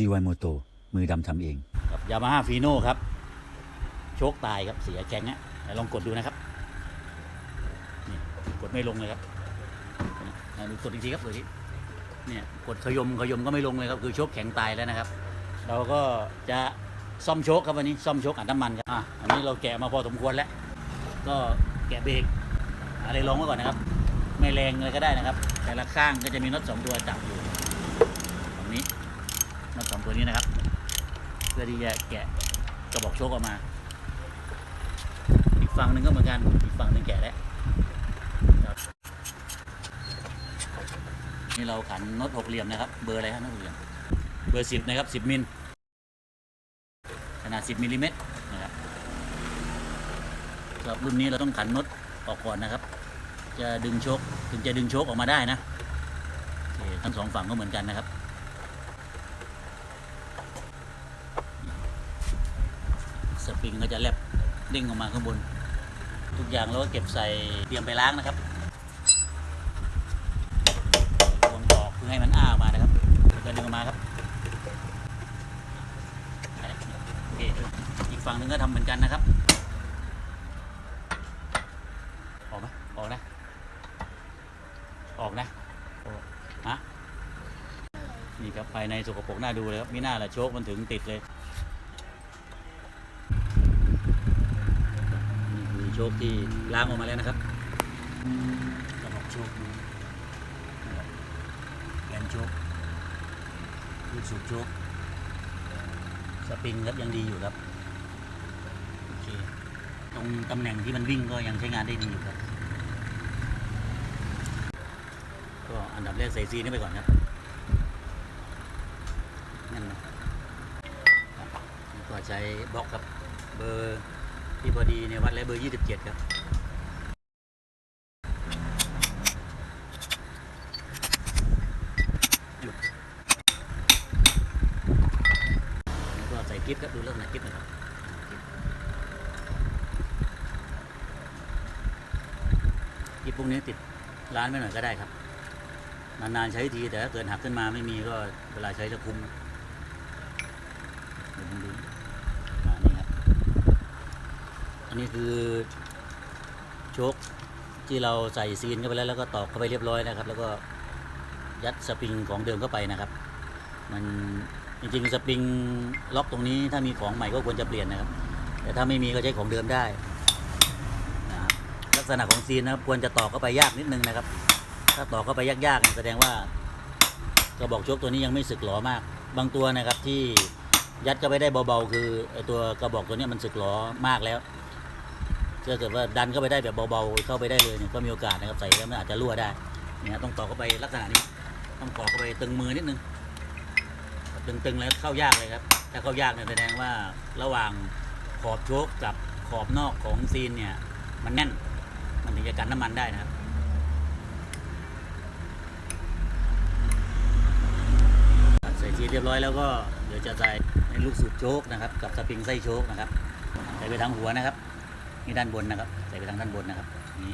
CY Moto มือดำทำเองกับยามาฮ่าฟีโน่ครับ โชคตายครับเสียแข็งฮะลองกดดูนะครับนี่กดไม่ลงเลยครับดูกดอีกทีครับดูทีเนี่ยกดขยมขยมก็ไม่ลงเลยครับคือโชคแข็งตายแล้วนะครับ เราก็จะซ่อมโชคครับวันนี้ซ่อมโชคอัดน้ำมันครับอะอันนี้เราแกะมาพอสมควรแล้ว ก็แกะเบรกอะไรลองไว้ก่อนนะครับ ไม่แรงเลยก็ได้นะครับ แต่ละข้างก็จะมีน็อตสองตัวจับอยู่ 2 ตัวนี้นะครับ เพื่อที่จะแกะกระบอกโชคออกมา อีกฝั่งหนึ่งก็เหมือนกัน อีกฝั่งหนึ่งแกะแล้วนี่เราขันน็อตหกเหลี่ยมนะครับ เบอร์อะไรฮะน็อตหกเหลี่ยม เบอร์สิบนะครับสิบมิล ขนาดสิบมิลลิเมตรนะครับสำหรับรุ่นนี้เราต้องขันน็อตออกก่อนนะครับ จะดึงโชคถึงจะดึงโชคออกมาได้นะทั้งสองฝั่งก็เหมือนกันนะครับ ปิงก็จะแลบเด้งออกมาข้างบน ทุกอย่างเราก็เก็บใส่เตรียมไปล้างนะครับวงตอกเพื่อให้มันอ้าออกมานะครับก็ดึงออกมาครับโอเคอีกฝั่งนึงก็ทำเหมือนกันนะครับออกไหมออกนะ ออกนะฮะนี่ครับภายในสกปรกน่าดูเลยครับมีหน้าละโชคมันถึงติดเลย นี่คือโชคที่ล้างออกมาแล้วนะครับกระบอกโชคดูนะครับแกนโชคลูกสูบโชคสปริงครับยังดีอยู่ครับโอเคตรงตำแหน่งที่มันวิ่งก็ยังใช้งานได้ดีอยู่ครับ ก็อันดับแรกใส่ซีนี่ไปก่อนครับนั่นนะก็ใช้บล็อกครับเบอร์ ที่พอดีในวัดและเบอร์27ครับ หยุดแล้วก็ใส่กิ๊บครับ ดูลักษณะกิ๊บนะครับกิ๊บพวกนี้ติดร้านไม่หน่อยก็ได้ครับ นานๆใช้ทีแต่ถ้าเกิดหักขึ้นมาไม่มีก็เวลาใช้จะคุ้มนะเดี๋ยวผมดูอ่านี่ครับ อั นนี้คือโชคที่เราใส่ซีนเข้าไปแล้วแล้วก็ตอกเข้าไปเรียบร้อยนะครับ แล้วก็ยัดสปริงของเดิมเข้าไปนะครับ มันจริงๆสปริงล็อกตรงนี้ถ้ามีของใหม่ก็ควรจะเปลี่ยนนะครับ แต่ถ้าไม่มีก็ใช้ของเดิมได้นะครับลักษณะของซีนนะครับควรจะตอกเข้าไปยากนิดนึงนะครับ ถ้าตอกเข้าไปยากๆเนี่ยแสดงว่ากระบอกโชคตัวนี้ยังไม่สึกหลอมาก บางตัวนะครับที่ยัดเข้าไปได้เบาๆ คือไอตัวกระบอกตัวนี้มันสึกหลอมากแล้ว ถ้าเกิดว่าดันเข้าไปได้แบบเบาๆเข้าไปได้เลยเนี่ยก็มีโอกาสนะครับใส่แล้วมันอาจจะรั่วได้เนี่ยต้องต่อเข้าไปลักษณะนี้ ต้องต่อเข้าไปตึงมือนิดนึงตึงๆแล้วเข้ายากเลยครับถ้าเข้ายากเนี่ยแสดงว่าระหว่างขอบโชคกับขอบนอกของซีนเนี่ยมันแน่นมันถึงจะกันน้ำมันได้นะครับใส่ซีนเรียบร้อยแล้วก็เดี๋ยวจะใส่ในลูกสูบโชคนะครับ กับสปริงไส้โชคนะครับใส่ไปทางหัวนะครับ นี่ด้านบนนะครับใส่ไปทางด้านบนนะครับนี่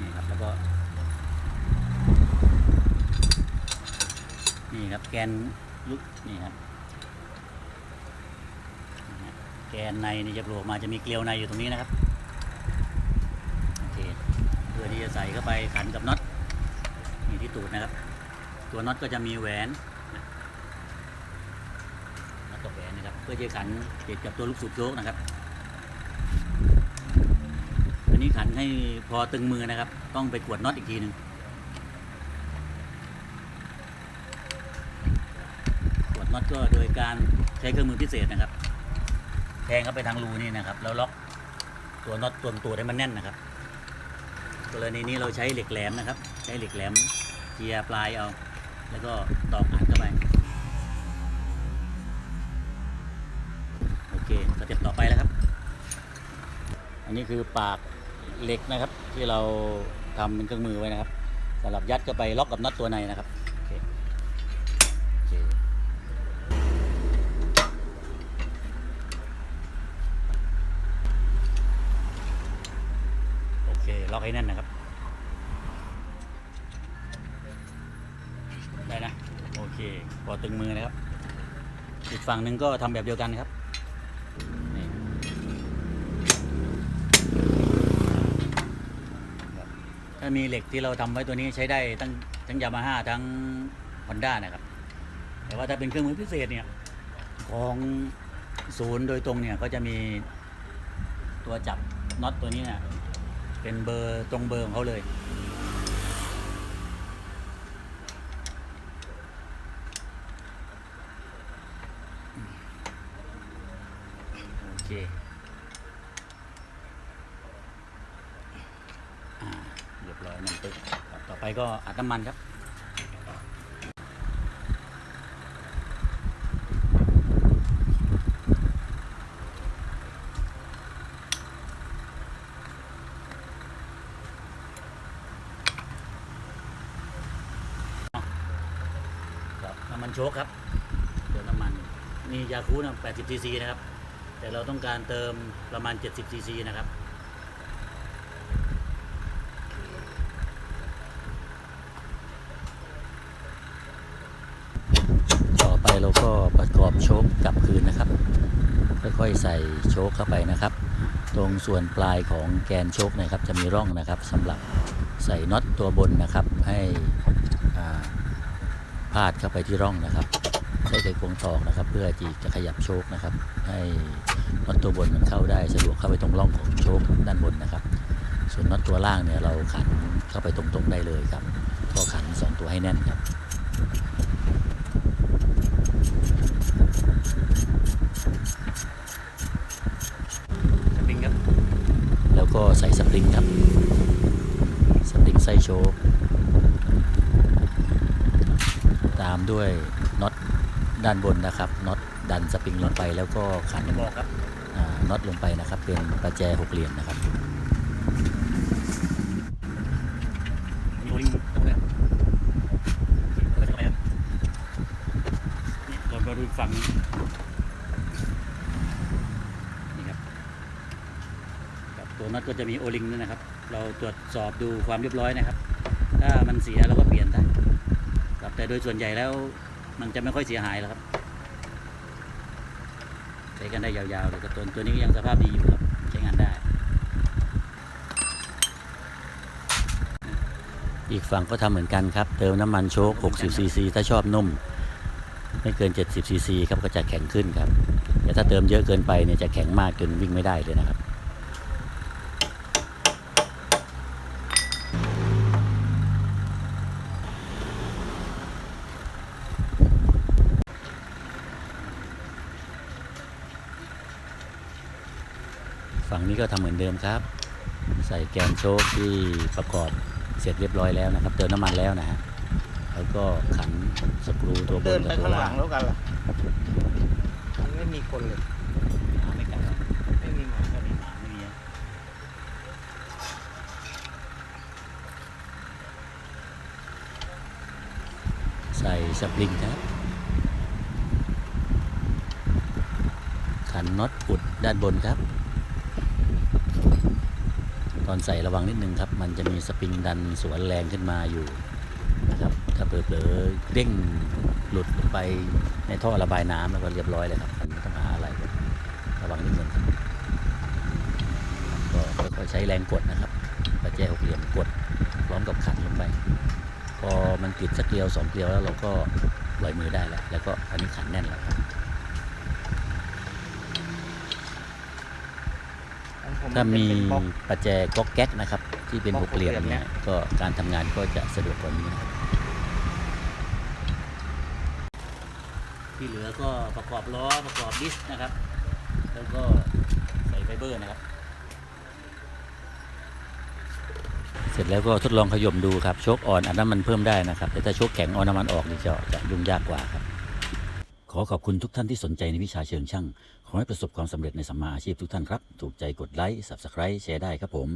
นี่ครับแล้วก็นี่ครับแกนลุกนี่ครับแกนในนี่จะโผล่ออกมาจะมีเกลียวในอยู่ตรงนี้นะครับโอเคเพื่อที่จะใส่เข้าไปขันกับน็อตนี่ที่ตูดนะครับ ตัวน็อตก็จะมีแหวนน็อตกับแหวนนะครับ เพื่อจะขันติดกับตัวลูกสูบโชคนะครับ อันนี้ ขันให้พอตึงมือนะครับ ต้องไปกวดน็อตอีกทีหนึ่งกวดน็อตก็โดยการใช้เครื่องมือพิเศษนะครับ แทงเข้าไปทางรูนี่นะครับ แล้วล็อกตัวน็อตตัวตัวให้มันแน่นนะครับ กรณีนี้เราใช้เหล็กแหลมนะครับ ใช้เหล็กแหลมเจียร์ปลายเอา แล้วก็ตอกอัดเข้าไปโอเคสเต็ปต่อไปแล้วครับ อันนี้คือปาก เหล็กนะครับ ที่เราทำเป็นเครื่องมือไว้นะครับสำหรับยัดเข้าไปล็อกกับน็อตตัวในนะครับโอเคล็อกให้แน่นนะครับ ได้นะ โอเคพอตึงมือนะครับ อีกฝั่งหนึ่งก็ทำแบบเดียวกันครับนี่ครับ ถ้ามีเหล็กที่เราทำไว้ตัวนี้ใช้ได้ทั้งทั้งยามาฮ่าทั้งฮอนด้านะครับ แต่ว่าถ้าเป็นเครื่องมือพิเศษเนี่ยของศูนย์โดยตรงเนี่ยก็จะมีตัวจับน็อตตัวนี้เนี่ยเป็นเบอร์ตรงเบอร์ของเขาเลย โอเคอ่าเรียบร้อยมันตึกครับต่อไป ก็อัดน้ำมันครับน้ำมันโชคครับเติมน้ำมันนี่ยาคูนะ80ซีซีนะครับ แต่เราต้องการเติมประมาณ 70ซีซีนะครับ ต่อไปเราก็ประกอบโชคกลับคืนนะครับ ค่อยๆใส่โชคเข้าไปนะครับ ตรงส่วนปลายของแกนโชคนะครับจะมีร่องนะครับสำหรับใส่น็อตตัวบนนะครับให้พาดเข้าไปที่ร่องนะครับใช้ไขควงตอกนะครับ เพื่อที่จะขยับโชคนะครับ ให้น็อตตัวบนมันเข้าได้สะดวกเข้าไปตรงร่องของโชคด้านบนนะครับ ส่วนน็อตตัวล่างเนี่ยเราขันเข้าไปตรงๆได้เลยครับก็ขันสองตัวให้แน่นครับ สปริงครับ แล้วก็ใส่สปริงครับ สปริงไส้โชคตามด้วยน็อตด้านบนนะครับน็อตดันสปริงลงไปแล้วก็ขันบอกครับน็อตลงไปนะครับ เป็นประแจหกเหลี่ยมนะครับมีโอลิงตรงนี้แล้วก็ทำไมครับนี่เรามาดู ฝั่งนี้นี่ครับกับตัวน็อตก็จะมีโอลิงด้วยนะครับ เราตรวจสอบดูความเรียบร้อยนะครับ ถ้ามันเสียเราก็เปลี่ยนได้ครับแต่โดยส่วนใหญ่แล้วมันจะไม่ค่อยเสียหายแล้วครับใช้กันได้ยาวๆเลยกับตัวตัวนี้ก็ยังสภาพดีอยู่ครับใช้งานได้ อีกฝั่งก็ทำเหมือนกันครับ เติมน้ำมันโชค60ซีซีถ้าชอบนุ่ม ไม่เกิน 70ซีซีครับก็จะแข็งขึ้นครับ แต่ถ้าเติมเยอะเกินไปเนี่ยจะแข็งมากจนวิ่งไม่ได้เลยนะครับฝั่งนี้ก็ทำเหมือนเดิมครับ ใส่แกนโชคที่ประกอบเสร็จเรียบร้อยแล้วนะครับ เติมน้ำมันแล้วนะฮะ แล้วก็ขันสกรูตัวบเดินนกับไปตัวข้างหล่าลังงแล้วกันล่ะมันไม่มีคนเลยหาไม่กันไม่มีหมาก็มีหมาไม่มีอะใส่สปริงครับ ขันน็อตอุดด้านบนครับ ตอนใส่ระวังนิดนึงครับ มันจะมีสปริงดันสวนแรงขึ้นมาอยู่นะครับ ถ้าเผลอๆเด้งหลุดลงไปในท่อระบายน้ำแล้วก็เรียบร้อยเลยครับมันไม่ต้องหาอะไรครับระวังนิดนึงครับก็ค่อยๆใช้แรงกดนะครับประแจหกเหลี่ยมกดพร้อมกับขันลงไป พอมันติดสักเกลียวสองเกลียวแล้วเราก็ปล่อยมือได้แล้วแล้วก็อันนี้ขันแน่นแล้วครับของผถ้ามีเป็นบล็อกประแจก๊อกแก๊กนะครับ ที่เป็นบล็หอกกเหลี่ยมหกเหลี่ยมเนี่เนี่ยยก็การทำงานก็จะสะดวกกว่านี้นะครับ ที่เหลือก็ประกอบล้อประกอบดิสก์นะครับ แล้วก็ใส่ไฟเบอร์นะครับ เสร็จแล้วก็ทดลองขย่มดูครับโชคอ่อนอันนั้นมันเพิ่มได้นะครับ แต่ถ้าโชคแข็งเอาน้ำมันออกนี่จะจะยุ่งยากกว่าครับ ขอขอบคุณทุกท่านที่สนใจในวิชาเชิงช่าง ขอให้ประสบความสำเร็จในสัมมาอาชีพทุกท่านครับ ถูกใจกดไลค์ Subscribe แชร์ได้ครับผม